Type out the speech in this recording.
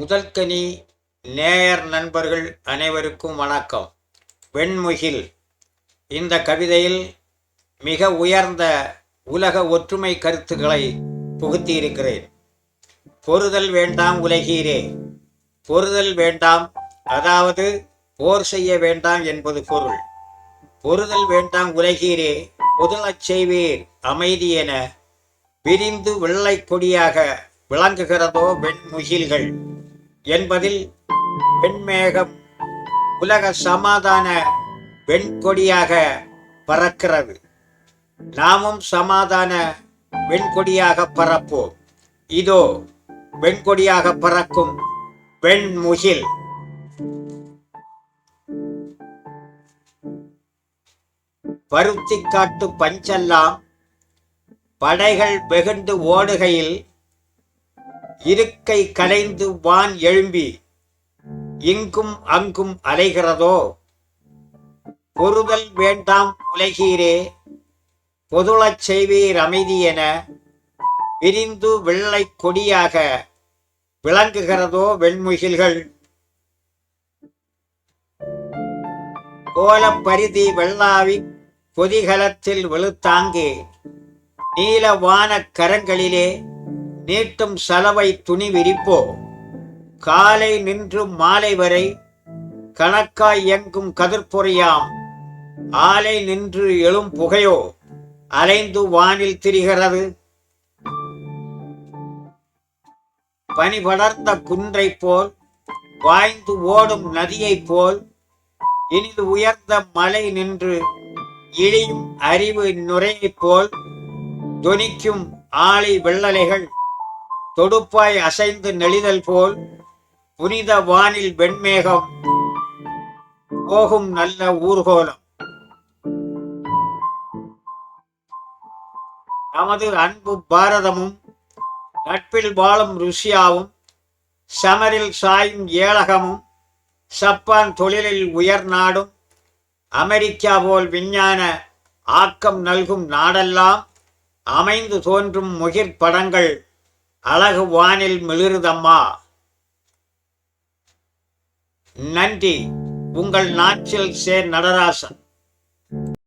முதல்கனி நேயர் நண்பர்கள் அனைவருக்கும் வணக்கம். வெண்முகில். இந்த கவிதையில் மிக உயர்ந்த உலக ஒற்றுமை கருத்துக்களை புகுத்தியிருக்கிறேன். பொறுதல் வேண்டாம் உலகீரே. பொறுதல் வேண்டாம் அதாவது போர் செய்ய வேண்டாம் என்பது பொருள். பொறுதல் வேண்டாம் உலகீரே பொதுளச் செய்வீர் அமைதி என விரிந்து வெள்ளை கொடியாக விளங்குகிறதோ வெண்முகில்கள். என்பதில் வெண்மேகம் உலக சமாதான வெண்கொடியாக பறக்கிறது. நாமும் சமாதான வெண்கொடியாக பறப்போம். இதோ வெண்கொடியாக பறக்கும் வெண்முகில். பருத்திக்காட்டு பஞ்செல்லாம் படைகள் வெகுண்டு ஓடுகையில் இருக்கை கலைந்து வான் எழும்பி இங்கும் அங்கும் அலைகிறதோ? பொறுதல் வேண்டாம் உலகீரே பொதுளச் செய்வீர் அமைதி என விரிந்து வெள்ளை கொடியாக விளங்குகிறதோ வெண்முகில்கள்? கோலப்பரிதி வெள்ளாவி பொதிகலத்தில் வெளுத்தாங்கே நீல வான கரங்களிலே நீட்டும் சலவை துணி விரிப்போ? காலை நின்று மாலை வரை கணக்காய் இயங்கும் கதிர்பொறியாம். ஆலை நின்று எழும் புகையோ? அலைந்து வானில் திரிகிறது. பனி படர்ந்த குன்றைப் போல் வாய்ந்து ஓடும் நதியைப் போல் இனிது உயர்ந்த மலை நின்று இழியும் அறிவு நுரையைப் போல் தொனிக்கும் ஆலை வெள்ளலைகள். தொடுப்பாய் அசைந்து நெளிதல் போல் புனித வானில் வெண்மேகம் போகும் நல்ல ஊர்கோலம். நமது அன்பு பாரதமும் நட்பில் வாழும் ருஷ்யாவும் சமரில் சாயும் ஏழகமும் சப்பான் தொழிலில் உயர் நாடும் அமெரிக்கா போல் விஞ்ஞான ஆக்கம் நல்கும் நாடெல்லாம் அமைந்து தோன்றும் முகிர் படங்கள் அழகு வானில் மிளிருதம்மா. நன்றி. உங்கள் நாச்சில் சே நடராசன்.